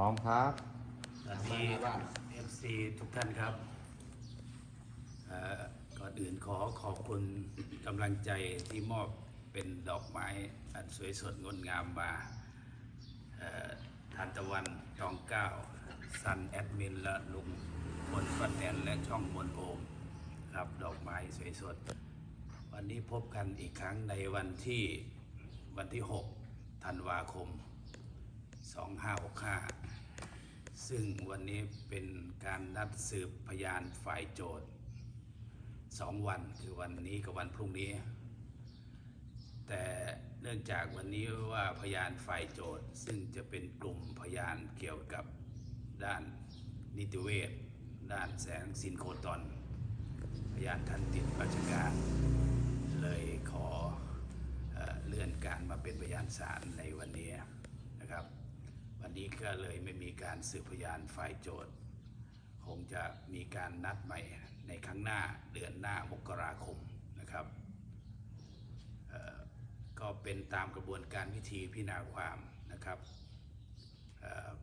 ร้อมครับ สวัสดี FC ทุกท่านครับเอ่อก่อนอื่นขอขอบคุณกำลังใจที่มอบเป็นดอกไม้อันสวยสดงดงามมาเอ่อทานตะวันจองเก้าซันแอดมินและลุงบนฟันแอนและช่องบนโอมครับดอกไม้สวยสด วันนี้พบกันอีกครั้งในวันที่วันที่ 6 ธันวาคม 2565 ซึ่งวันนี้เป็นการนัดสืบพยานฝ่ายโจทย์สองวันคือวันนี้กับวันพรุ่งนี้ แต่เนื่องจากวันนี้ว่าพยานฝ่ายโจทย์ ซึ่งจะเป็นกลุ่มพยานเกี่ยวกับด้านนิติเวชด้านแสงสินโคตอน พยานท่านติดราชการ เลยขอเอเลื่อนการมาเป็นพยานศาลในวันนี้ นนี้ก็เลยไม่มีการสืบพยานฝ่ายโจทย์ คงจะมีการนัดใหม่ในครั้งหน้าเดือนหน้ามกราคมนะครับ ก็เป็นตามกระบวนการวิธีพิจารณาความนะครับ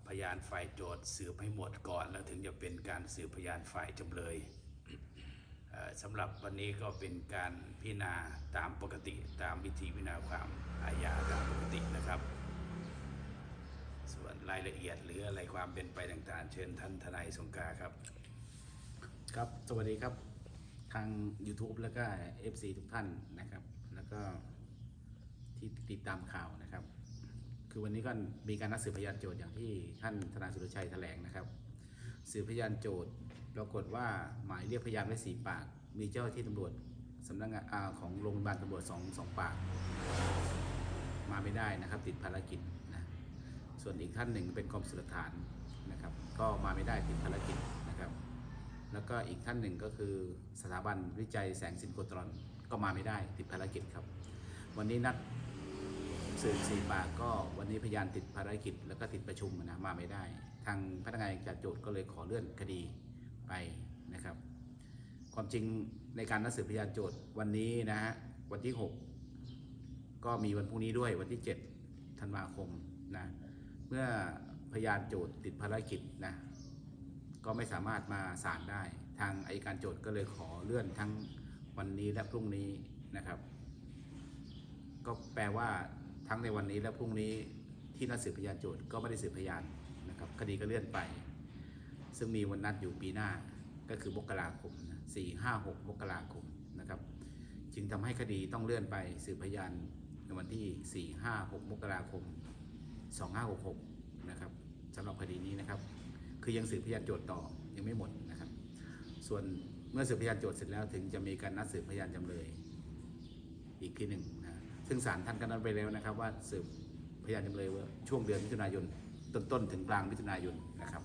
พยานฝ่ายโจทย์สืบให้หมดก่อน แล้วถึงจะเป็นการสืบพยานฝ่ายจำเลยสำหรับวันนี้ก็เป็นการพิจารณาตามปกติตามวิธีพิจารณาความอาญาตามปกตินะครับ ส่วนรายละเอียดหรืออะไรความเป็นไปต่างๆ เชิญท่านทนายสงกานต์ครับ ครับ สวัสดีครับ ทาง YouTube แล้วก็ FC ทุกท่านนะครับ แล้วก็ที่ติดตามข่าวนะครับ คือวันนี้ก็มีการนัดสืบพยานโจทย์อย่างที่ท่านทนายสุรชัยแถลงนะครับ สืบพยานโจทย์ปรากฏว่าหมายเรียกพยานไว้สี่ปาก มีเจ้าที่ตำรวจสำนักงานของโรงพยาบาลตำรวจสองสองปาก มาไม่ได้นะครับ ติดภารกิจน ส่วนอีกท่านหนึ่งเป็นกรมสุรฐานนะครับ ก็มาไม่ได้ติดภารกิจนะครับ แล้วก็อีกท่านหนึ่งก็คือสถาบันวิจัยแสงสินโครตรอนก็มาไม่ได้ติดภารกิจครับ วันนี้นัดสื่อสี่ปากก็วันนี้พยานติดภารกิจแล้วก็ติดประชุมนะมาไม่ได้ ทางพนักงานอัยการโจทย์ก็เลยขอเลื่อนคดีไปนะครับ ความจริงในการนัดสืบพยานโจทย์วันนี้นะฮะวันที่ 6 ก็มีวันพรุ่งนี้ด้วยวันที่ 7 ธันวาคมนะ เมื่อพยานโจทย์ติดภารกิจนะก็ไม่สามารถมาศาลได้ ทางอายการโจทย์ก็เลยขอเลื่อนทั้งวันนี้และพรุ่งนี้นะครับ ก็แปลว่าทั้งในวันนี้และพรุ่งนี้ที่นัดสืบพยานโจทย์ก็ไม่ได้สืบพยานนะครับคดีก็เลื่อนไป ซึ่งมีวันนัดอยู่ปีหน้าก็คือมกราคมสี่ห้าหกมกราคมนะครับ จึงทำให้คดีต้องเลื่อนไปสืบพยานในวันที่4 5 6มกราคม 2566นะครับสำหรับคดีนี้นะครับ คือยังสืบพยานโจทย์ต่อยังไม่หมดนะครับ ส่วนเมื่อสืบพยานโจทย์เสร็จแล้วถึงจะมีการนัดสืบพยานจำเลยอีกทีหนึ่งนะซึ่งศาลท่านก็นัดไปแล้วนะครับ ว่าสืบพยานจำเลยว่าช่วงเดือนมิถุนายนต้นๆถึงกลางมิถุนายนนะครับ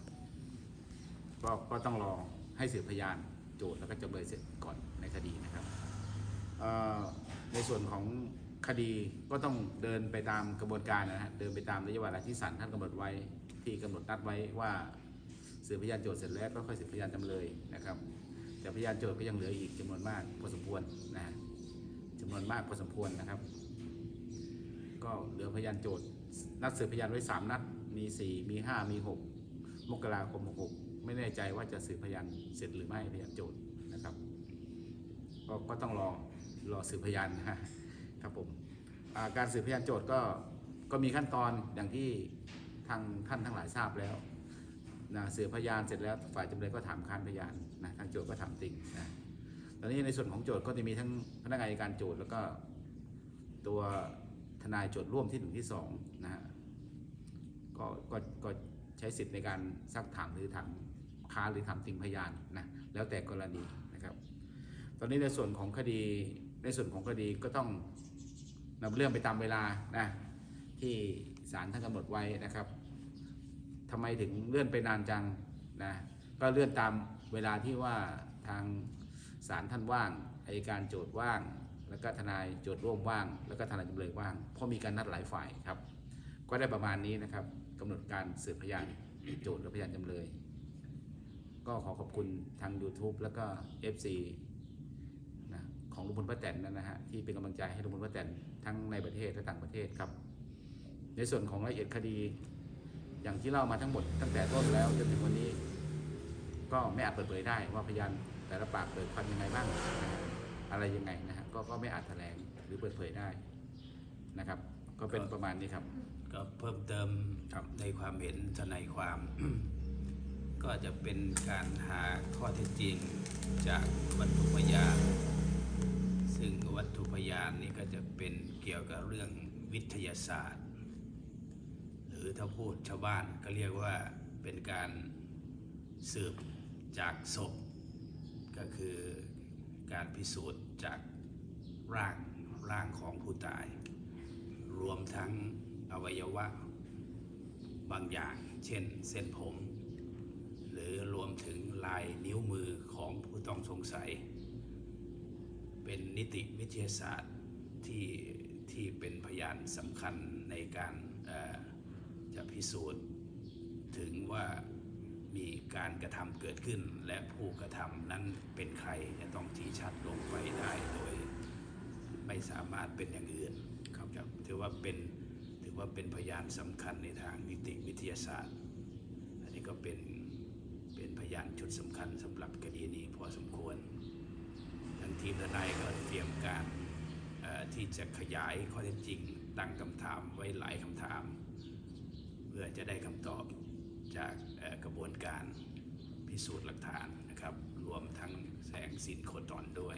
ก็ก็ต้องรอให้สืบพยานโจทย์แล้วก็จำเลยเสร็จก่อนในคดีนะครับในส่วนของ คดีก็ต้องเดินไปตามกระบวนการนะฮะเดินไปตามระยะเวลาที่ศาลท่านกำหนดไว้ที่กำหนดนัดไว้ว่าสืบพยานโจทย์เสร็จแล้วก็ค่อยสืบพยานจำเลยนะครับ แต่พยานโจทย์ก็ยังเหลืออีกจำนวนมากพอสมควรนะฮะจำนวนมากพอสมควรนะครับ ก็เหลือพยานโจทย์นัดสืบพยานไว้สามนัดมีสี่มีห้ามีหกมกราคมหกไม่แน่ใจว่าจะสืบพยานเสร็จหรือไม่พยานโจทย์นะครับ ก็ก็ต้องรอรอสืบพยานนะฮะ ครับผมการสืบพยานโจทย์ก็ก็มีขั้นตอนอย่างที่ทางท่านทั้งหลายทราบแล้วนะสืบพยานเสร็จแล้วฝ่ายจำเลยก็ถามค้านพยานนะทางโจทย์ก็ถามติงนะตอนนี้ในส่วนของโจทย์ก็จะมีทั้งพนักงานอัยการโจทย์แล้วก็ตัวทนายโจทย์ร่วมที่หนึ่งที่สองนะฮะก็ก็ก็ใช้สิทธิ์ในการซักถามหรือถามค้านหรือถามติงพยานนะแล้วแต่กรณีนะครับ ตอนนี้ในส่วนของคดีในส่วนของคดีก็ต้อง นำเรื่องไปตามเวลานะที่ศาลท่านกำหนดไว้นะครับทำไมถึงเลื่อนไปนานจังนะก็เลื่อนตามเวลาที่ว่าทางศาลท่านว่างอายการโจทย์ว่าง แล้วก็ทนายโจทย์ร่วมว่าง แล้วก็ทนายจำเลยว่างเพราะมีการนัดหลายฝ่ายครับ ก็ได้ประมาณนี้นะครับกำหนดการสืบพยานโจทย์และพยานจำเลย ก็ขอขอบคุณทาง YouTube แล้วก็ FC ของลุงพลป้าแตนนะฮะที่เป็นกำลังใจให้ลุงพลป้าแตนทั้งในประเทศและต่างประเทศครับ ในส่วนของรายละเอียดคดี อย่างที่เล่ามาทั้งหมดตั้งแต่ต้นแล้วจนถึงวันนี้ ก็ไม่อาจเปิดเผยได้ว่าพยานแต่ละปากเปิดความยังไงบ้างนะฮะอะไรยังไงนะฮะก็ก็ไม่อาจแถลงหรือเปิดเผยได้นะครับ ก็เป็นประมาณนี้ครับ ก็เพิ่มเติมครับในความเห็นทนายความ ก็จะเป็นการหาข้อเท็จจริงจากวัตถุพยาน ซึ่งวัตถุพยานนี้ก็จะเป็นเกี่ยวกับเรื่องวิทยาศาสตร์ หรือถ้าพูดชาวบ้านก็เรียกว่าเป็นการสืบจากศพ ก็คือการพิสูจน์จากร่างร่างของผู้ตาย รวมทั้งอวัยวะบางอย่าง เช่นเส้นผม หรือรวมถึงลายนิ้วมือของผู้ต้องสงสัย เป็นนิติวิทยาศาสตร์ที่ที่เป็นพยานสำคัญในการจะพิสูจน์ ถึงว่ามีการกระทำเกิดขึ้น และผู้กระทำนั้นเป็นใครจะต้องชี้ชัดลงไปได้โดย ไม่สามารถเป็นอย่างอื่นครับครับถือว่าเป็นถือว่าเป็นพยานสำคัญในทางนิติวิทยาศาสตร์ อันนี้ก็เป็นเป็นพยานชุดสำคัญสำหรับคดีนี้พอสมควร ทางทีมทนายก็เตรียมการที่จะขยายข้อเท็จจริงตั้งคำถามไว้หลายคำถาม เพื่อจะได้คำตอบจากกระบวนการพิสูจน์หลักฐานนะครับ รวมทั้งแสงสินโคตอนด้วย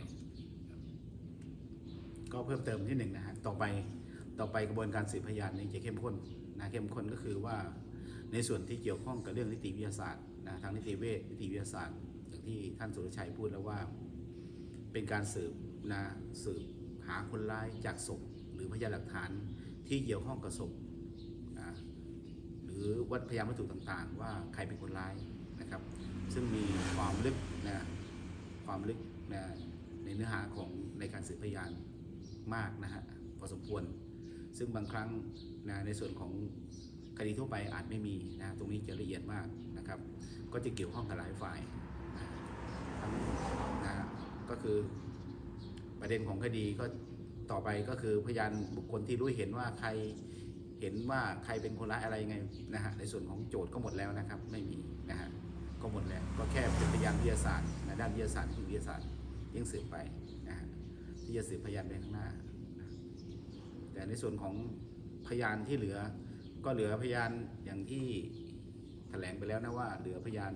ก็เพิ่มเติมที่หนึ่งนะฮะต่อไปต่อไปกระบวนการสืบพยานนี้จะเข้มข้นนะเข้มข้นก็คือว่าในส่วนที่เกี่ยวข้องกับเรื่องนิติวิทยาศาสตร์นะทางนิติเวชนิติวิทยาศาสตร์อย่างที่ท่านสุรชัยพูดแล้วว่า เป็นการสืบนะสืบหาคนร้ายจากศพหรือพยานหลักฐานที่เกี่ยวข้องกับศพนะหรือวัดพยานวัตถุต่างๆ ว่าใครเป็นคนร้ายนะครับ ซึ่งมีความลึกนะความลึกนะในเนื้อหาของในการสืบพยานมากนะฮะพอสมควร ซึ่งบางครั้งนะในส่วนของคดีทั่วไปอาจไม่มีนะตรงนี้จะละเอียดมากนะครับ ก็จะเกี่ยวข้องกับหลายฝ่ายนะทั้งนะ ก็คือประเด็นของคดีก็ต่อไปก็คือพยานบุคคลที่รู้เห็นว่าใครเห็นว่าใครเป็นคนร้ายอะไรยังไงนะฮะในส่วนของโจทย์ก็หมดแล้วนะครับ ไม่มีนะฮะก็หมดแล้วก็แค่เป็นพยานวิทยาศาสตร์นะด้านวิทยาศาสตร์ที่วิทยาศาสตร์ยังสืบไปนะฮะที่จะสืบพยานไปข้างหน้า แต่ในส่วนของพยานที่เหลือ ก็เหลือพยานอย่างที่แถลงไปแล้วนะว่าเหลือพยาน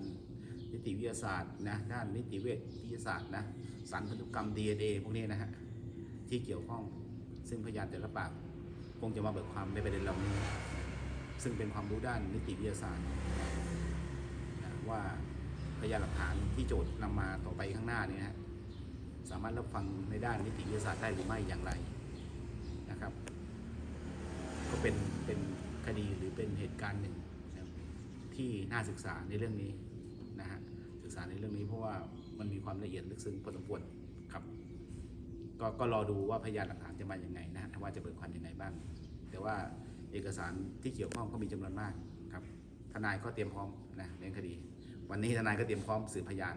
นิติวิทยาศาสตร์นะด้านนิติเวชวิทยาศาสตร์นะสารพันธุกรรม DNA พวกนี้นะฮะที่เกี่ยวข้องซึ่งพยานแต่ละปากคงจะมาเบิกความในประเด็นเหล่านี้ ซึ่งเป็นความรู้ด้านนิติวิทยาศาสตร์นะว่าพยานหลักฐานที่โจทย์นำมาต่อไปข้างหน้าเนี่ยนะฮะสามารถรับฟังในด้านนิติวิทยาศาสตร์ได้หรือไม่อย่างไรนะครับ ก็เป็นเป็นคดีหรือเป็นเหตุการณ์หนึ่งนะที่น่าศึกษาในเรื่องนี้ นะฮะศึกษาในเรื่องนี้เพราะว่ามันมีความละเอียดลึกซึ้งพอสมควรครับก็ก็รอดูว่าพยานหลักฐานจะมาอย่างไงนะฮะว่าจะเบิกความยังไงบ้าง แต่ว่าเอกสารที่เกี่ยวข้องก็มีจำนวนมากครับทนายก็เตรียมพร้อมนะในคดี วันนี้ทนายก็เตรียมพร้อมสืบพยาน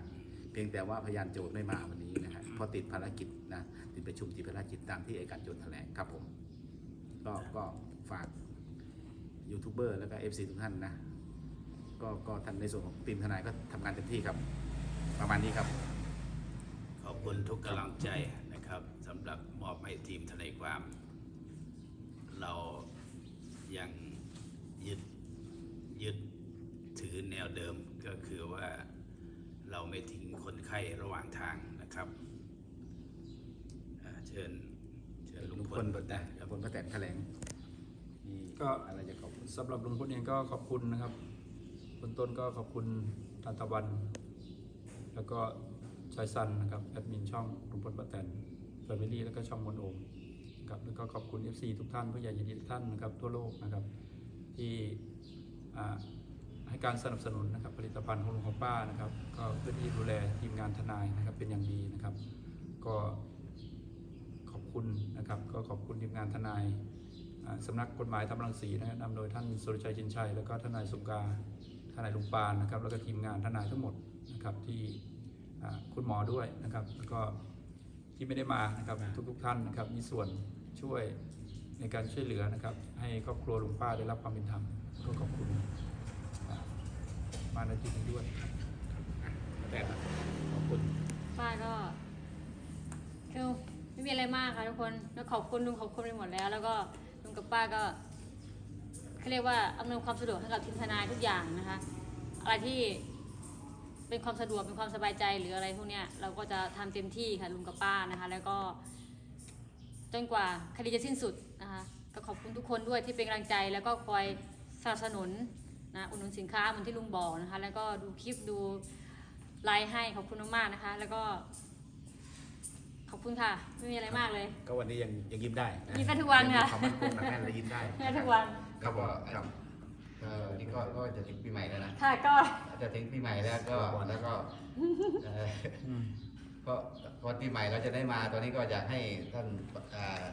เพียงแต่ว่าพยานโจทย์ไม่มาวันนี้นะฮะเพราะติดภารกิจนะติดประชุมติดภารกิจตามที่เอัยการโจทย์แถลงครับผมก็ก็ฝากยูทูบเบอร์แล้วก็เอฟซีทุกท่านนะ ก็ก็ท่านในส่วนของทีมทนายก็ทำงานเต็มที่ครับ ประมาณนี้ครับ ขอบคุณทุกกำลังใจนะครับสำหรับมอบให้ทีมทนายความ เรายังยึดยึดถือแนวเดิมก็คือว่าเราไม่ทิ้งคนไข้ระหว่างทางนะครับอ่าเชิญเชิญลุลุงงพพลลคนะรับพลก็แต่งแถลงมีก็ อะไรจะขอบคุณ สำหรับลุงพลเองก็ขอบคุณนะครับ เบื้องต้นก็ขอบคุณทันตะวัน แล้วก็ชายซันนะครับแอดมินช่องลุงพลป้าแตนแฟอร์มิลี่แล้วก็ช่องมนโอมนะครับแล้วก็ขอบคุณ FC ทุกท่านผู้ใหญ่ยินดีทุกท่านนะครับทั่วโลกนะครับที่ให้การสนับสนุนนะครับผลิตภัณฑ์ของลุงของป้านะครับ ก็เพื่อที่ดูแลทีมงานทนายนะครับเป็นอย่างดีนะครับ ก็ขอบคุณนะครับ ก็ขอบคุณทีมงานทนายสำนักกฎหมายทำรังสีนะครับนำโดยท่านสุรชัยจินชัย แล้วก็ทนายสงกา ทนายลุงปานนะครับแล้วก็ทีมงานทนายทั้งหมดนะครับที่อ่าคุณหมอด้วยนะครับแล้วก็ที่ไม่ได้มานะครับทุกๆท่านนะครับมีส่วนช่วยในการช่วยเหลือนะครับ ให้ครอบครัวลุงป้าได้รับความเป็นธรรมก็ขอบคุณมาในที่นี้ด้วยแต่ครับขอบคุณป้าก็คือไม่มีอะไรมากค่ะทุกคนแล้วขอบคุณลุงขอบคุณไปหมดแล้ว แล้วก็ลุงกับป้าก็ เขาเรียกว่าอำนวยความสะดวกให้กับทีมทนายทุกอย่างนะคะ อะไรที่เป็นความสะดวกเป็นความสบายใจหรืออะไรพวกเนี้ยเราก็จะทำเต็มที่ค่ะลุงกับป้านะคะ แล้วก็จนกว่าคดีจะสิ้นสุดนะคะก็ขอบคุณทุกคนด้วยที่เป็นกำลังใจแล้วก็คอยสนับสนุนนะอุดหนุนสินค้าเหมือนที่ลุงบอกนะคะ แล้วก็ดูคลิปดูไลฟ์ให้ขอบคุณมากๆนะคะ แล้วก็ ขอบคุณค่ะ ไม่มีอะไรมากเลย ก็วันนี้ยังยังยิ้มได้ะยิ้มได้ทุกวันค่ะยังมีความมั่นคงหนักแน่นและยิ้มได้แค่ทุกวัน ครับผมครับเอ่อนี่ก็ก็จะถึงปีใหม่แล้วนะ ค่ะก็จะถึงปีใหม่แล้วก็แล้วก็เอ่ออืมก็พอปีใหม่เราจะได้มาตอนนี้ก็อยากให้ท่านอ่า